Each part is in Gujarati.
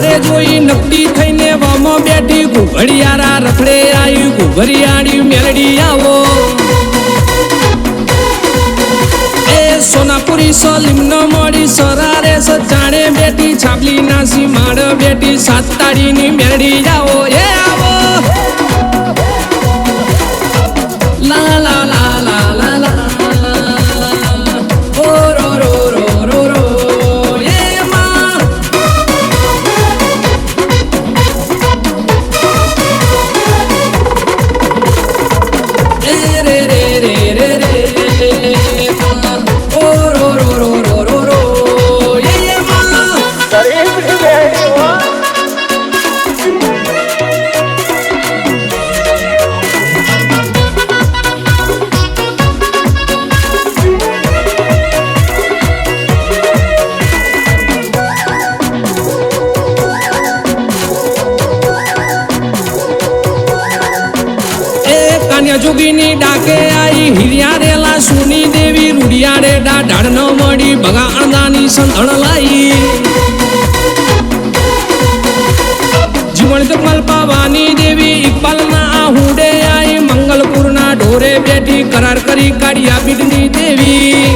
કાંઠારે જોઈ નકડી થઈને વામો બેઠી, ઘુઘડિયારા રખડે આવી, ઘુઘરિયાળી મેલડી આવો. એ સોનાપુરી સલીમ ન મળી સરારે સચાણે બેટી છાપલી નાસી માળ બેટી સાત તાળીની મેળડી આવો. એ કાન્યા જોગીની ડાકે આઈ. હિરિયા રેલા સુની દેવી, રૂડિયા રે ડા ન મળી ભગા અણદાની સંધણ લાઈ. જીવન જગમલ પાવાની દેવી, ઇકબાલના આ હુડે આઈ. મંગલપુરના ઢોરે બેઠી કરાર કરી કાઢિયા બીડની દેવી.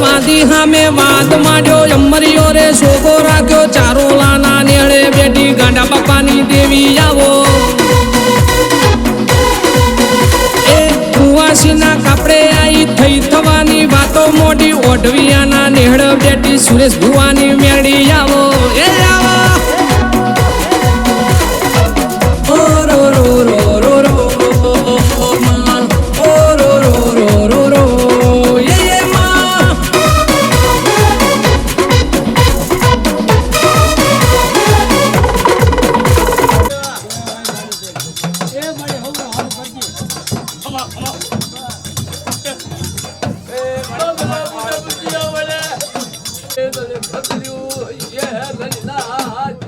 વાદી હામે વાદ માંડ્યો અમરિયો રે શોકો રાખ્યો ચારો લાના નેળે બેઠી ગાંડા બાપાની દેવી આવો. એ કુવાસીના કાપડે આઈ થઈ થવાની વાતો મોઢી ઓઢવિયાના નેહળ બેઠી સુરેશ ભુવાની મેળી આવો. બદલ્યું યે રંગનાથ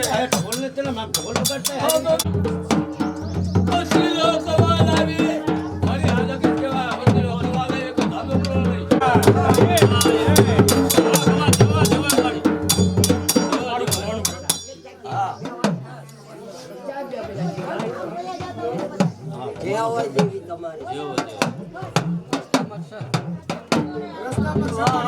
ढोल लेते ना हम ढोल पकड़ते हैं તમારી રસ્તામાં